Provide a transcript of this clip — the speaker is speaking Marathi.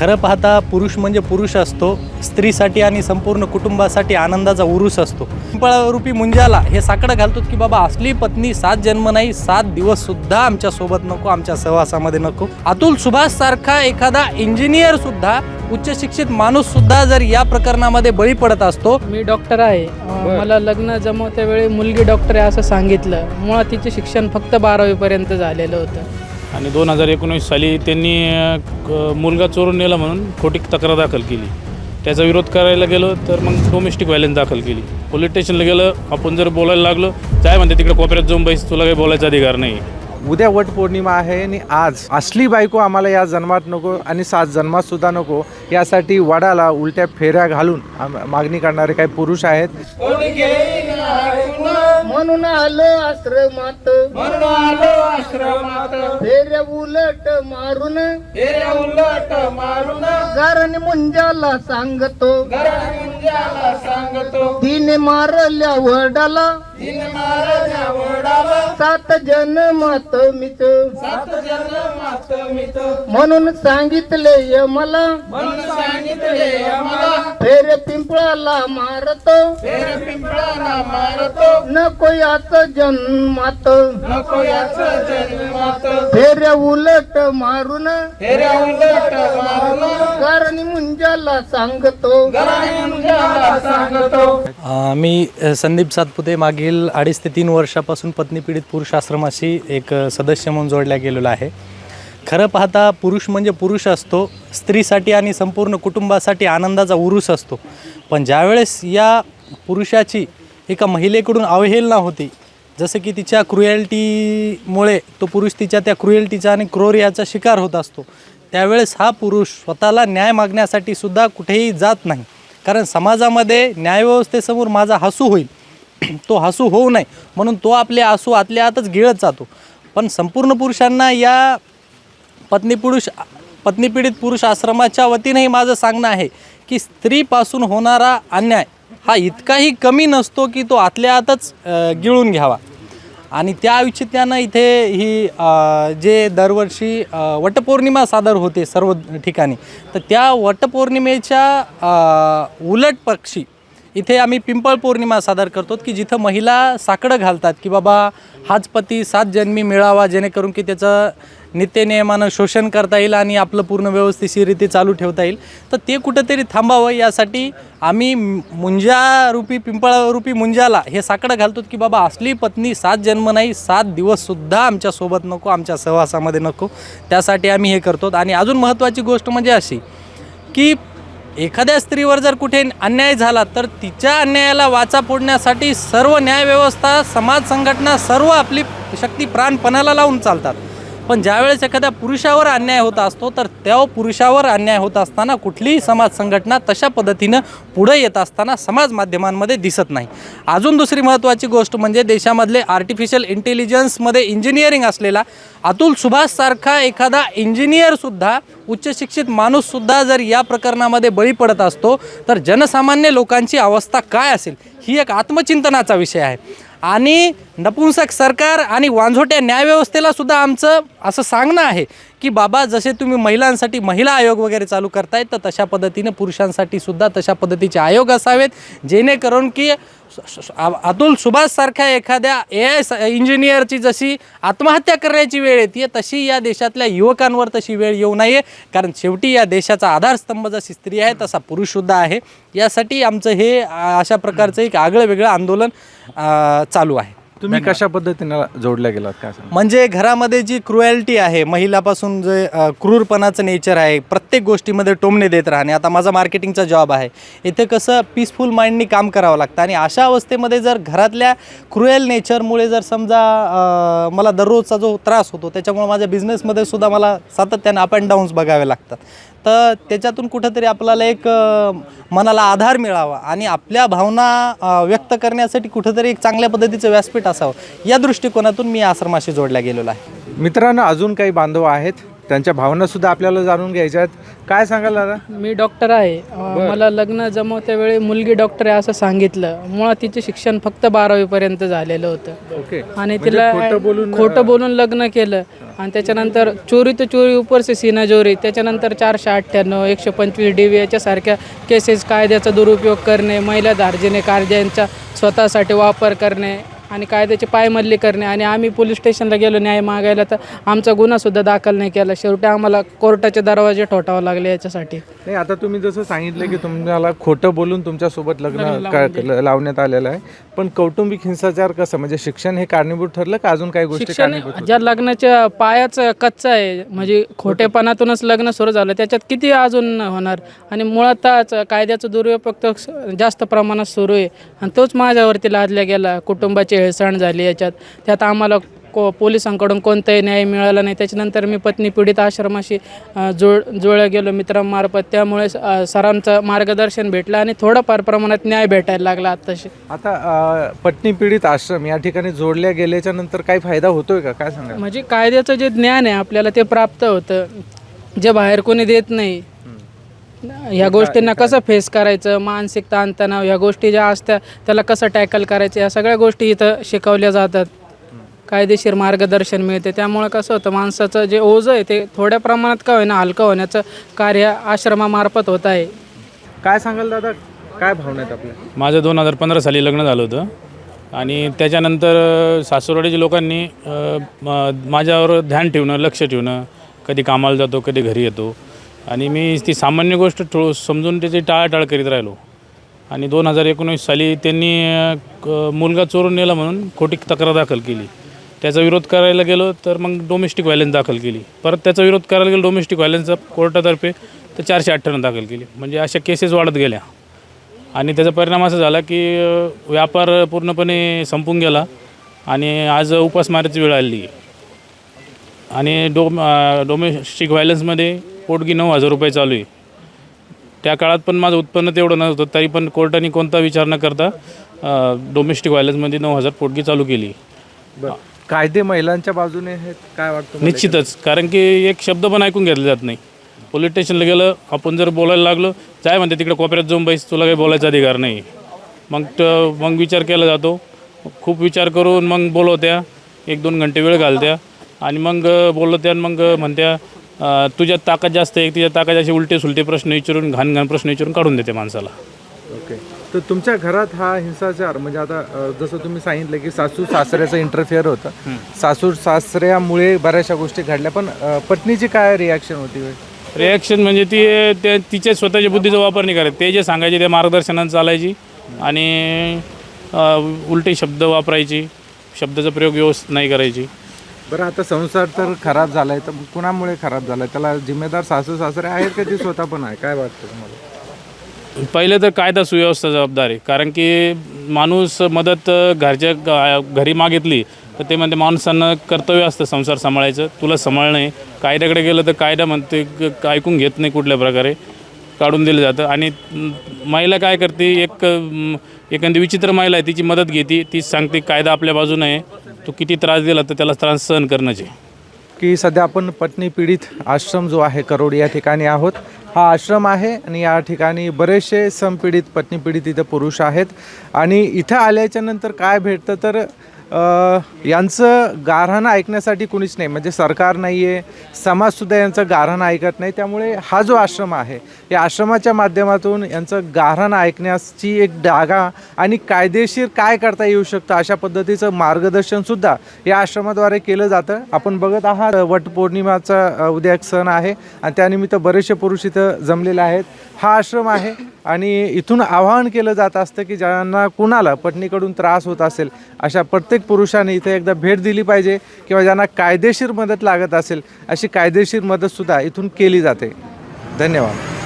खरं पाहता पुरुष म्हणजे पुरुष असतो स्त्रीसाठी आणि संपूर्ण कुटुंबासाठी आनंदाचा उरूस असतो. पिंपळारूपी मुंजाला हे साकडं घालतो की बाबा असली पत्नी सात जन्म नाही सात दिवस सुद्धा आमच्यासोबत नको आमच्या सहवासामध्ये नको. अतुल सुभाष सारखा एखादा इंजिनियर सुद्धा उच्च शिक्षित माणूस सुद्धा जर या प्रकरणामध्ये बळी पडत असतो. मी डॉक्टर आहे. मला लग्न जमवत्या वेळी मुलगी डॉक्टर आहे असं सांगितलं. मुळात तिचे शिक्षण फक्त बारावीपर्यंत झालेलं होतं. आणि दोन हजार एकोणीस साली त्यांनी मुलगा चोरून नेला म्हणून खोटी तक्रार दाखल केली. त्याचा विरोध करायला गेलो तर मग डोमेस्टिक व्हायलन्स दाखल केली. पोलीस स्टेशनला गेलं आपण जर बोलायला लागलो काय म्हणते तिकडे कोपऱ्यात जाऊन बैस तुला काही बोलायचा अधिकार नाही उद्या वट पौर्णिमा आहे आणि आज असली बायको आम्हाला या जन्मात नको आणि सात जन्मात सुद्धा नको यासाठी वडाला उलट्या फेऱ्या घालून मागणी करणारे काही पुरुष आहेत. म्हणून आलो आश्रमात. म्हणून आलो आश्रमात. फेऱ्या उलट मारून. फेऱ्या उलट मारून. कारण मुंजाला सांगतो. मुंजाला सांगतो. तिने मारल्या वडाला. तिने मारल्या वडाला. सात जन्मात मित. सात जन्मात मित. म्हणून सांगितले यमला. म्हणून सांगितले फेरे पिंपळाला मारतो. फेरे पिंपळाला मारतो. नको याच जन्मात. नको याच जन्मात. फेऱ्या उलट मारून. फेऱ्या उलट मारून. कारण मुंजाला सांगतो. मुंजाला सांगतो. मी संदीप सातपुते मागील अडीच ते तीन वर्षापासून पत्नी पीडित पुरुष आश्रमाशी एक सदस्य म्हणून जोडल्या गेलेलो आहे. खरं पाहता पुरुष म्हणजे पुरुष असतो स्त्रीसाठी आणि संपूर्ण कुटुंबासाठी आनंदाचा उरूस असतो. पण ज्यावेळेस या पुरुषाची एका महिलेकडून अवहेलना होती जसं की तिच्या क्रुएल्टीमुळे तो पुरुष तिच्या त्या क्रुएल्टीचा आणि क्रोरियाचा शिकार होत असतो त्यावेळेस हा पुरुष स्वतःला न्याय मागण्यासाठी सुद्धा कुठेही जात नाही. कारण समाजामध्ये न्यायव्यवस्थेसमोर माझा हसू होईल. तो हसू होऊ नये म्हणून तो आपले आसू आतल्या आतच गिळत जातो. पण संपूर्ण पुरुषांना या पत्नी पुरुष पत्नीपीडित पुरुष आश्रमाच्या वतीनेही माझं सांगणं आहे की स्त्रीपासून होणारा अन्याय हा इतकाही कमी नसतो की तो आतल्या आतच गिळून घ्यावा. आणि त्या औचित्यानं इथे ही जे दरवर्षी वटपौर्णिमा सादर होते सर्व ठिकाणी तर त्या वटपौर्णिमेच्या उलट पक्षी इथे आम्ही पिंपळ पौर्णिमा सादर करतो की जिथं महिला साकडं घालतात की बाबा हाच पती सात जन्मी मिळावा जेणेकरून की त्याचं नित्यनियमानं शोषण करता येईल आणि आपलं पूर्ण व्यवस्थितरित्या चालू ठेवता येईल. तर ते कुठंतरी थांबावं यासाठी आम्ही मुंजारूपी पिंपळारूपी मुंजाला हे साकडं घालतो की बाबा असली पत्नी सात जन्म नाही सात दिवससुद्धा आमच्यासोबत नको आमच्या सहवासामध्ये नको. त्यासाठी आम्ही हे करतो. आणि अजून महत्त्वाची गोष्ट म्हणजे अशी की एखाद्या स्त्रीवर जर कुठे अन्याय झाला तर तिच्या अन्यायाला वाचा फोडण्यासाठी सर्व न्यायव्यवस्था समाज संघटना सर्व आपली शक्ती प्राणपणाला लावून चालतात. पण ज्यावेळेस एखाद्या पुरुषावर अन्याय होत असतो तर त्या पुरुषावर अन्याय होत असताना कुठलीही समाज संघटना तशा पद्धतीनं पुढे येत असताना समाज माध्यमांमध्ये दिसत नाही. अजून दुसरी महत्त्वाची गोष्ट म्हणजे देशामधले आर्टिफिशियल इंटेलिजन्समध्ये इंजिनिअरिंग असलेला अतुल सुभाषसारखा एखादा इंजिनियरसुद्धा उच्च शिक्षित माणूससुद्धा जर या प्रकरणामध्ये बळी पडत असतो तर जनसामान्य लोकांची अवस्था काय असेल? ही एक आत्मचिंतनाचा विषय आहे. आणि नपुंसक सरकार आणि वांझोट्या न्यायव्यवस्थेला सुद्धा आमचं असं सांगणं आहे की बाबा जसे तुम्ही महिलांसाठी महिला आयोग वगैरे चालू करतायत तर तशा पद्धतीनं पुरुषांसाठी सुद्धा तशा पद्धतीचे आयोग असावेत जेणेकरून की अतुल सुभाषसारख्या एखाद्या ए आय इंजिनियरची जशी आत्महत्या करण्याची वेळ येते तशी या देशातल्या युवकांवर तशी वेळ येऊ नये. कारण शेवटी या देशाचा आधारस्तंभ जशी स्त्री आहे तसा पुरुषसुद्धा आहे. यासाठी आमचं हे अशा प्रकारचं एक आगळं वेगळं आंदोलन चालू आहे. तुम्ही कशा पद्धतीनं जोडल्या गेलात? काय म्हणजे घरामध्ये जी क्रुएल्टी आहे महिलापासून जे अ, क्रूरपणाचं नेचर आहे प्रत्येक गोष्टीमध्ये टोमणे देत राहणे आता माझा मार्केटिंगचा जॉब आहे. इथे कसं पीसफुल माइंडनी काम करावं लागतं आणि अशा अवस्थेमध्ये जर घरातल्या क्रुएल नेचरमुळे जर समजा अ, मला दररोजचा जो त्रास होतो त्याच्यामुळे माझ्या बिझनेसमध्ये सुद्धा मला सातत्याने अप अँड डाऊन्स बघावे लागतात. तर त्याच्यातून कुठंतरी आपल्याला एक मनाला आधार मिळावा आणि आपल्या भावना व्यक्त करण्यासाठी कुठंतरी एक चांगल्या पद्धतीचं व्यासपीठ असावं. या दृष्टिकोनातून मी आश्रमाशी जोडल्या गेलेलो आहे. मित्रांनो अजून काही बांधव आहेत? त्यांच्या भावनासुद्धा आपल्याला जाणून घ्यायच्या आहेत. काय सांगाल दादा? मी डॉक्टर आहे. अं, मला लग्न जमवत्या वेळी मुलगी डॉक्टर आहे असं सांगितलं. मुळात तिचे शिक्षण फक्त बारावीपर्यंत झालेलं होतं. ओके. आणि म्हणजे तिला खोटं बोलून, खोटं बोलून लग्न केलं. आणि त्याच्यानंतर चोरी तर चोरी उपरसे सीना चोरी त्याच्यानंतर चारशे अठ्ठ्याण्णव एकशे पंचवीस डी व्ही याच्यासारख्या केसेस कायद्याचा दुरुपयोग करणे महिला दार्जिने कायद्यांचा स्वतःसाठी वापर करणे आणि कायद्याची पायमल्ली करणे आणि आम्ही पोलीस स्टेशनला गेलो न्याय मागायला तर आमचा गुन्हासुद्धा दाखल नाही केला. शेवटी आम्हाला कोर्टाचे दरवाजे ठोठावे लागले याच्यासाठी. नाही आता तुम्ही जसं सांगितलं की तुम्हाला खोटं बोलून तुमच्यासोबत लग्न क- लावण्यात आलेलं आहे. पण कौटुंबिक हिंसाचार कसं? म्हणजे शिक्षण हे कारणीभूत ठरलं का? अजून काही गोष्टी शिक्षण कारणीभूत ज्या लग्नाच्या पायाचं कच्चं आहे म्हणजे खोटेपणातूनच लग्न सुरू झालं त्याच्यात किती अजून होणार? आणि मुळातच कायद्याचा दुरुपयोग तर जास्त प्रमाणात सुरू आहे. आणि तोच माझ्यावरती लादला गेला कुटुंबाची हेळसांड झाली याच्यात. त्यात आम्हाला को पोलिसांकडून कोणताही न्याय मिळाला नाही. त्याच्यानंतर मी पत्नी पीडित आश्रमाशी जोड जोडल्या गेलो मित्रांमार्फत. त्यामुळे सरांचं मार्गदर्शन भेटलं आणि थोडंफार प्रमाणात न्याय भेटायला लागला आत्ताशी आता पत्नी पीडित आश्रम या ठिकाणी जोडल्या गेल्याच्यानंतर काही फायदा होतोय का? काय सांगा म्हणजे कायद्याचं जे ज्ञान आहे आपल्याला ते प्राप्त होतं. जे बाहेर कोणी देत नाही ह्या गोष्टींना कसं फेस करायचं मानसिक ताणतणाव ह्या गोष्टी ज्या असत्या त्याला कसं टॅकल करायचं या सगळ्या गोष्टी इथं शिकवल्या जातात. कायदेशीर मार्गदर्शन मिळते. त्यामुळे कसं होतं माणसाचं जे ओझं आहे ते थोड्या प्रमाणात का होईना हलकं होण्याचं कार्य आश्रमामार्फत होत आहे. काय सांगाल दादा? काय भावना आहेत आपल्या? माझं दोन हजार पंधरा साली लग्न झालं होतं. आणि त्याच्यानंतर अ, सासूरवाडीच्या लोकांनी अ, म- माझ्यावर ध्यान ठेवणं लक्ष ठेवणं कधी कामाला जातो कधी घरी येतो. आणि मी ती सामान्य गोष्ट ठो समजून त्याची टाळाटाळ करीत राहिलो. आणि दोन हजार एकोणीस साली त्यांनी क- मुलगा चोरून नेला म्हणून खोटी तक्रार दाखल केली. त्याचा विरोध करायला गेलो तर मग डोमेस्टिक व्हायलन्स दाखल केली. परत त्याचा विरोध करायला गेलो डोमेस्टिक व्हायलन्सचा कोर्टातर्फे तर चारशे अठ्ठ्याण्णव दाखल केली. म्हणजे अशा केसेस वाढत गेल्या. आणि त्याचा परिणाम असा झाला की अ, व्यापार पूर्णपणे संपून गेला आणि आज उपासमारीची वेळ आली. आणि डो डोमेस्टिक व्हायलन्समध्ये पोटगी नऊ हजार रुपये चालू आहे. त्या काळात पण माझं उत्पन्न तेवढं नव्हतं तरी पण कोर्टाने कोणता विचार न करता डोमेस्टिक व्हायलन्समध्ये नऊ हजार पोटगी चालू केली. बरं. कायदे महिलांच्या बाजूने हे काय वाटतं? निश्चितच कारण की एक शब्द पण ऐकून घेतला जात नाही. पोलीस स्टेशनला गेलं आपण जर बोलायला लागलो जाय म्हणते तिकडे कोपऱ्यात जाऊन बैस तुला काही बोलायचा अधिकार नाही. मग त- मग विचार केला जातो. खूप विचार करून मग बोलवत्या एक दोन घंटे वेळ घालत्या. आणि मग बोलवत्या आणि मग म्हणत्या तुझ्यात ताकद जास्त आहे तिच्या ताकद असे उलटे सुलटे प्रश्न विचारून घाण घाण प्रश्न विचारून काढून देते माणसाला. ओके. तर तुमच्या घरात हा हिंसाचार म्हणजे आता अ, जसं तुम्ही सांगितलं की सासू सासऱ्याचं इंटरफिअर होतं. सासू सासऱ्यामुळे बऱ्याचशा गोष्टी घडल्या पण अ, पत्नीची काय रिॲक्शन होती? रिॲक्शन म्हणजे ती त्या तिच्या स्वतःच्या बुद्धीचा वापर नाही करत. ते जे सांगायचे त्या मार्गदर्शनानं चालायची आणि अं, उलटे शब्द वापरायची शब्दाचा प्रयोग व्यवस्थित नाही करायची. बरं आता संसार तर खराब झालाय तर कुणामुळे खराब झालाय? त्याला जिम्मेदार सासू सासरे आहेत का ती स्वतः पण आहे? काय वाटतं तुम्हाला? पहिले तर कायदा सुव्यवस्था जबाबदारी. कारण की माणूस मदत घरच्या ग- घरी मागितली तर ते म्हणते माणसांना कर्तव्य असतं संसार सांभाळायचं. तुला सांभाळणं आहे. कायद्याकडे गेलं तर कायदा म्हणते क- ऐकून घेत नाही कुठल्या प्रकारे. काढून दिलं जातं. आणि महिला काय करते एक एखादी विचित्र महिला आहे तिची मदत घेते तीच सांगते कायदा आपल्या बाजूने आहे. तो किती त्रास दिला तर त्याला त्रास सहन करण्याचे. की सध्या आपण पत्नी पीडित आश्रम जो आहे करोड या ठिकाणी आहोत. हा आश्रम आहे आणि या ठिकाणी बरेचसे समपीडित पत्नी पीडित इथं पुरुष आहेत. आणि इथं आल्याच्यानंतर काय भेटतं तर यांचं गारहाणं ऐकण्यासाठी कुणीच नाही. म्हणजे सरकार नाही आहे समाजसुद्धा यांचं गारहाणं ऐकत नाही. त्यामुळे हा जो आश्रम आहे या आश्रमाच्या माध्यमातून यांचं गारहाणं ऐकण्याची एक डागा आणि कायदेशीर काय करता येऊ शकतं अशा पद्धतीचं मार्गदर्शनसुद्धा या आश्रमाद्वारे केलं जातं. आपण बघत आहात वटपौर्णिमाचा उद्या एक सण आहे आणि त्यानिमित्त बरेचसे पुरुष इथं जमलेले आहेत. हा आश्रम आहे आणि इथून आवाहन केलं जात असतं की ज्यांना कुणाला पत्नीकडून त्रास होत असेल अशा प्रत्येक पुरुषाने इथे एकदा भेट दिली पाहिजे किंवा ज्यांना कायदेशीर मदत लागत असेल अशी कायदेशीर मदतसुद्धा इथून केली जाते. धन्यवाद.